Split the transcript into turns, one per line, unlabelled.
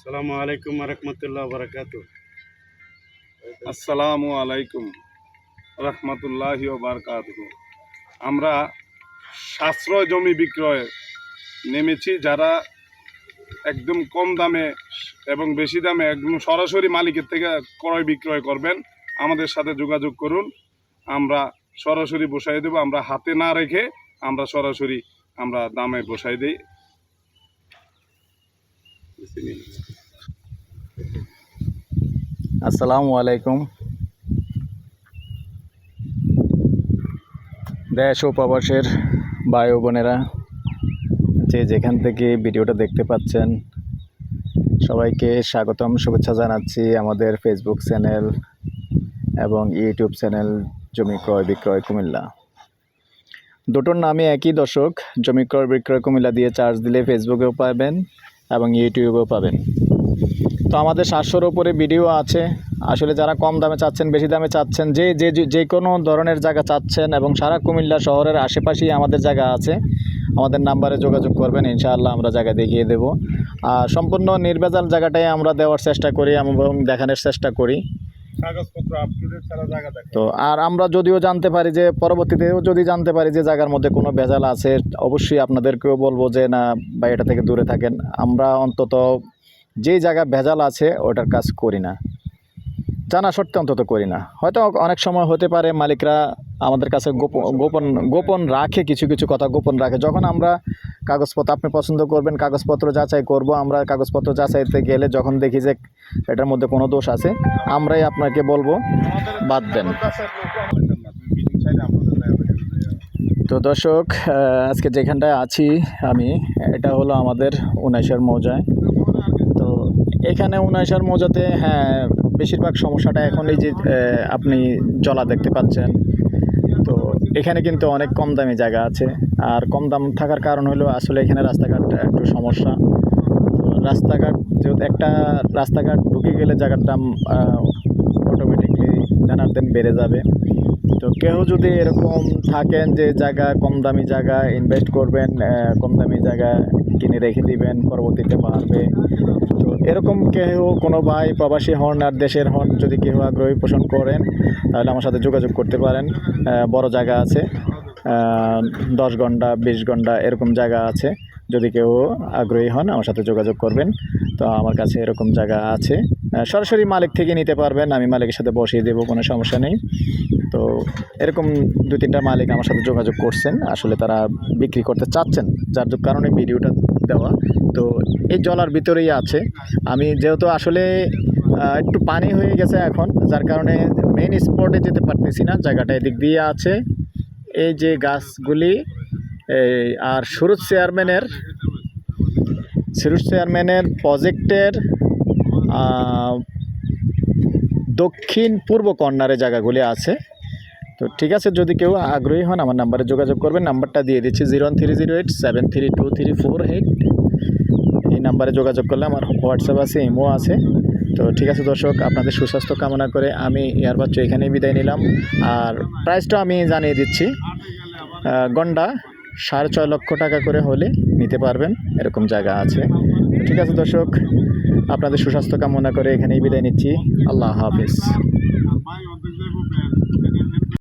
আসসালামু আলাইকুম রহমতুল্লাহ বারাকাতু
আসসালামু আলাইকুম রহমতুল্লাহি বারকাত আমরা সাশ্রয় জমি বিক্রয়ে নেমেছি যারা একদম কম দামে এবং বেশি দামে একদম সরাসরি মালিকের থেকে ক্রয় বিক্রয় করবেন। আমাদের সাথে যোগাযোগ করুন। আমরা সরাসরি বসাই দেবো। আমরা হাতে না রেখে আমরা সরাসরি আমরা দামে বসাই দিই।
আসসালামু আলাইকুম। দেশ ও প্রবাসের ভাই বোনেরা, যে যেখান থেকে ভিডিওটা দেখতে পাচ্ছেন, সবাইকে স্বাগতম, শুভেচ্ছা জানাচ্ছি আমাদের ফেসবুক চ্যানেল এবং ইউটিউব চ্যানেল জমি ক্রয় বিক্রয় কুমিল্লা। দুটোর নামই একই দর্শক, জমি ক্রয় বিক্রয় কুমিল্লা দিয়ে চার্জ দিলে ফেসবুকেও পাবেন। এবং ইউটিউবেও পাবেন। তো আমাদের সাতশোর ওপরে ভিডিও আছে। আসলে যারা কম দামে চাচ্ছেন, বেশি দামে চাচ্ছেন যে যে, যে- কোনো ধরনের জায়গা চাচ্ছেন এবং সারা কুমিল্লা শহরের আশেপাশেই আমাদের জায়গা আছে, আমাদের নাম্বারে যোগাযোগ করবেন, ইনশাআল্লাহ আমরা জায়গা দেখিয়ে দেব। আর সম্পূর্ণ নির্ভেজাল জায়গাটাই আমরা দেওয়ার চেষ্টা করি এবং দেখানোর চেষ্টা করি। তো আর আমরা যদিও জানতে পারি যে পরবর্তীতেও যদি জানতে পারি যে জায়গার মধ্যে কোনো ভেজাল আছে অবশ্যই আপনাদেরকেও বলব যে না বা এটা থেকে দূরে থাকেন। আমরা অন্তত যেই জায়গা ভেজাল আছে ওটার কাজ করি না। জানা সত্ত্বে অন্তত করি না। হয়তো অনেক সময় হতে পারে মালিকরা আমাদের কাছে গোপন গোপন গোপন রাখে কিছু কিছু কথা গোপন রাখে। যখন আমরা কাগজপত্র আপনি পছন্দ করবেন, কাগজপত্র যাচাই করব, আমরা কাগজপত্র যাচাইতে গেলে যখন দেখি যে এটার মধ্যে কোনো দোষ আছে, আমরাই আপনাকে বলব, বাদ দেন। তো দর্শক আজকে যেখানটায় আছি আমি, এটা হলো আমাদের উনাইশার মৌজায়। তো এখানে উনাইশার মৌজাতে হ্যাঁ বেশিরভাগ সমস্যাটা এখন এই যে আপনি জলা দেখতে পাচ্ছেন। তো এখানে কিন্তু অনেক কম দামি জায়গা আছে। আর কম দাম থাকার কারণ হলো আসলে এখানে রাস্তাঘাট একটু সমস্যা। তো রাস্তাঘাট যেহেতু একটা রাস্তাঘাট ঢুকে গেলে জায়গার দাম অটোমেটিকলি জানার দেন বেড়ে যাবে। তো কেউ যদি এরকম থাকেন যে জায়গা কম দামি জায়গা ইনভেস্ট করবেন কম দামি জায়গা কিনে রেখে দিবেন, পরবর্তীতে বাড়বে। তো এরকম কেউ কোনো ভাই প্রবাসী হন আর দেশের হন যদি কেউ আগ্রহী পোষণ করেন, তাহলে আমার সাথে যোগাযোগ করতে পারেন। বড় জায়গা আছে দশ ঘণ্টা, বিশ ঘণ্টা এরকম জায়গা আছে। যদি কেউ আগ্রহী হন, আমার সাথে যোগাযোগ করবেন। তো আমার কাছে এরকম জায়গা আছে। সরাসরি মালিক থেকে নিতে পারবেন, আমি মালিকের সাথে বসিয়ে দেবো, কোনো সমস্যা নেই। তো এরকম দু তিনটা মালিক আমার সাথে যোগাযোগ করছেন। আসলে তারা বিক্রি করতে চাচ্ছেন, যার কারণে ভিডিওটা দেওয়া। তো এই জলার ভিতরেই আছে। আমি যেহেতু আসলে একটু পানি হয়ে গেছে এখন, যার কারণে মেইন স্পটে যেতে পারতেছি না। জায়গাটা এদিক দিয়ে আছে। এই যে গাছগুলি, এই, আর সুরজ চেয়ারম্যানের সুরজ চেয়ারম্যানের প্রজেক্টের দক্ষিণ পূর্ব কর্নারে জায়গাগুলি আছে। তো ঠিক আছে, যদি কেউ আগ্রহী হন আমার নাম্বারে যোগাযোগ করবেন। নাম্বারটা দিয়ে দিচ্ছি zero one three zero eight seven three two three four eight. এই নাম্বারে যোগাযোগ করলে আমার হোয়াটসঅ্যাপ আছে, ইমো আছে। তো ঠিক আছে দর্শক, আপনাদের সুস্বাস্থ্য কামনা করে আমি ইয়ার বাচ্চা এখানেই বিদায় নিলাম। আর প্রাইসটা আমি জানিয়ে দিচ্ছি গন্ডা সাড়ে ছয় লক্ষ টাকা করে হলে নিতে পারবেন, এরকম জায়গা আছে। ঠিক আছে দর্শক, আপনাদের সুস্বাস্থ্য কামনা করে এখানেই বিদায় নিচ্ছি। আল্লাহ হাফিজ।